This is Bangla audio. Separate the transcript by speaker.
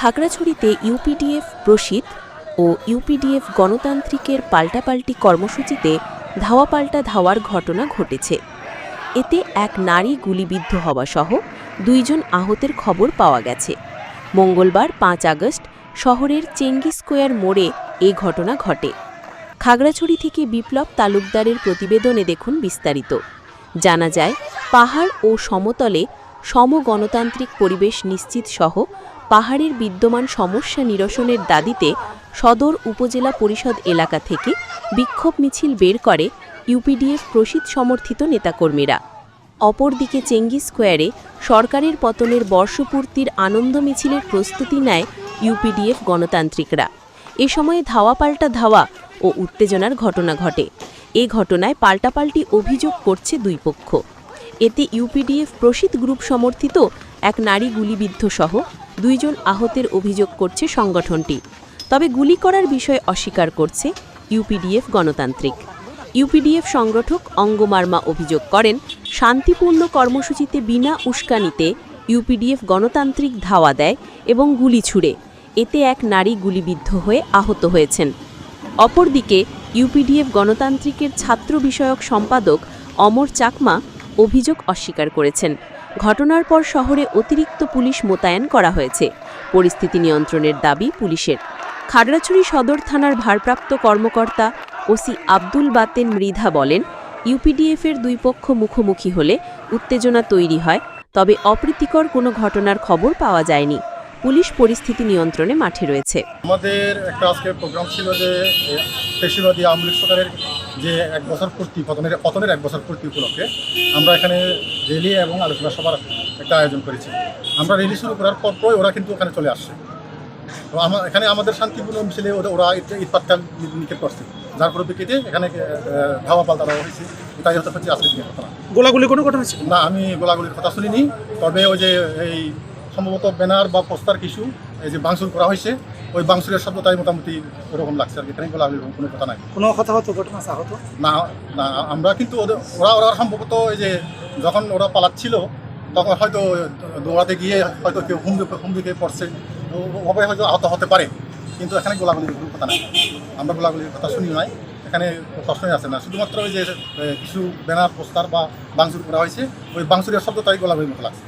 Speaker 1: খাগড়াছড়িতে ইউপিডিএফ প্রসিদ্ধ ও ইউপিডিএফ গণতান্ত্রিকের পাল্টাপাল্টি কর্মসূচিতে ধাওয়া পাল্টা ধাওয়ার ঘটনা ঘটেছে। এতে এক নারী গুলিবিদ্ধ হওয়া সহ দুইজন আহতের খবর পাওয়া গেছে। মঙ্গলবার পাঁচ আগস্ট শহরের চেঙ্গি স্কোয়ার মোড়ে এ ঘটনা ঘটে। খাগড়াছড়ি থেকে বিপ্লব তালুকদারের প্রতিবেদনে দেখুন বিস্তারিত। জানা যায়, পাহাড় ও সমতলে সমগণতান্ত্রিক পরিবেশ নিশ্চিত সহ পাহাড়ের বিদ্যমান সমস্যা নিরসনের দাবিতে সদর উপজেলা পরিষদ এলাকা থেকে বিক্ষোভ মিছিল বের করে ইউপিডিএফ প্রসিদ্ধ সমর্থিত নেতাকর্মীরা। অপরদিকে চেঙ্গি স্কোয়ারে সরকারের পতনের বর্ষপূর্তির আনন্দ মিছিলের প্রস্তুতি নেয় ইউপিডিএফ গণতান্ত্রিকরা। এ সময়ে ধাওয়া পাল্টা ধাওয়া ও উত্তেজনার ঘটনা ঘটে। এ ঘটনায় পাল্টাপাল্টি অভিযোগ করছে দুই পক্ষ। এতে ইউপিডিএফ প্রসিদ্ধ গ্রুপ সমর্থিত এক নারী গুলিবিদ্ধ সহ দুইজন আহতের অভিযোগ করছে সংগঠনটি। তবে গুলি করার বিষয়ে অস্বীকার করছে ইউপিডিএফ গণতান্ত্রিক। ইউপিডিএফ সংগঠক অঙ্গমার্মা অভিযোগ করেন, শান্তিপূর্ণ কর্মসূচিতে বিনা উস্কানিতে ইউপিডিএফ গণতান্ত্রিক ধাওয়া দেয় এবং গুলি ছুড়ে। এতে এক নারী গুলিবিদ্ধ হয়ে আহত হয়েছেন। অপরদিকে, ইউপিডিএফ গণতান্ত্রিকের ছাত্র বিষয়ক সম্পাদক অমর চাকমা অভিযোগ অস্বীকার করেছেন। ঘটনার পর শহরে অতিরিক্ত পুলিশ মোতায়েন করা হয়েছে। পরিস্থিতি নিয়ন্ত্রণের দাবি পুলিশের। খাগড়াছড়ি সদর থানার ভারপ্রাপ্ত কর্মকর্তা ওসি আব্দুল বাতেন মৃধা বলেন, ইউপিডিএফের দুই পক্ষ মুখোমুখি হলে উত্তেজনা তৈরি হয়, তবে অপ্রীতিকর কোনো ঘটনার খবর পাওয়া যায়নি। পুলিশ পরিস্থিতি নিয়ন্ত্রণে মাঠে রয়েছে।
Speaker 2: আমাদের একটা আজকে প্রোগ্রাম ছিল যে পেশিবাদী আওয়ামী সরকারের যে এক বছর পূর্তি পতনের পতনের এক বছর পূর্তি উপলক্ষে আমরা এখানে র্যালি এবং আলোচনা সভার একটা আয়োজন করেছি। আমরা র্যালি শুরু করার পরপরই ওরা কিন্তু ওখানে চলে আসছে। তো আমার এখানে আমাদের শান্তিপূর্ণ মিছিলে ওরা- ওরা ইট- ইটপাটকাল নিক্ষেপ করছে। যার পরিপ্রেক্ষিতে এখানে ধাওয়া পাল্টা দেওয়া হয়েছে। তাই হতে হচ্ছে আজকে দিনের ঘটনা।
Speaker 3: গোলাগুলি কোনো ঘটনা ছিল?
Speaker 2: না আমি গোলাগুলির কথা শুনিনি। তবে ওই যে এই সম্ভবত ব্যানার বা পোস্টার কিছু এই যে বাংসুর করা হয়েছে ওই বাংসুরের শব্দ তাই মোটামুটি ওরকম লাগছে আর কি। এখানে গোলাগুলির কোনো কথা নাই।
Speaker 3: কোনো হতাহত ঘটনা আছে আহত?
Speaker 2: না না আমরা কিন্তু ওদের ওরা ওরা সম্ভবত এই যে যখন ওরা পালাচ্ছিল তখন হয়তো দৌড়াতে গিয়ে হয়তো কেউ হুমড়ি হুমড়িকে পড়ছে। ওভাবে হয়তো আহত হতে পারে। কিন্তু এখানে গোলাগুলির কোনো কথা নাই। আমরা গোলাগুলির কথা শুনি নাই। এখানে প্রশ্নই আছে না। শুধুমাত্র ওই যে কিছু ব্যানার পোস্টার বা বাংসুর করা হয়েছে ওই বাংসুরের শব্দ তাই গোলাগুলির মতো লাগছে।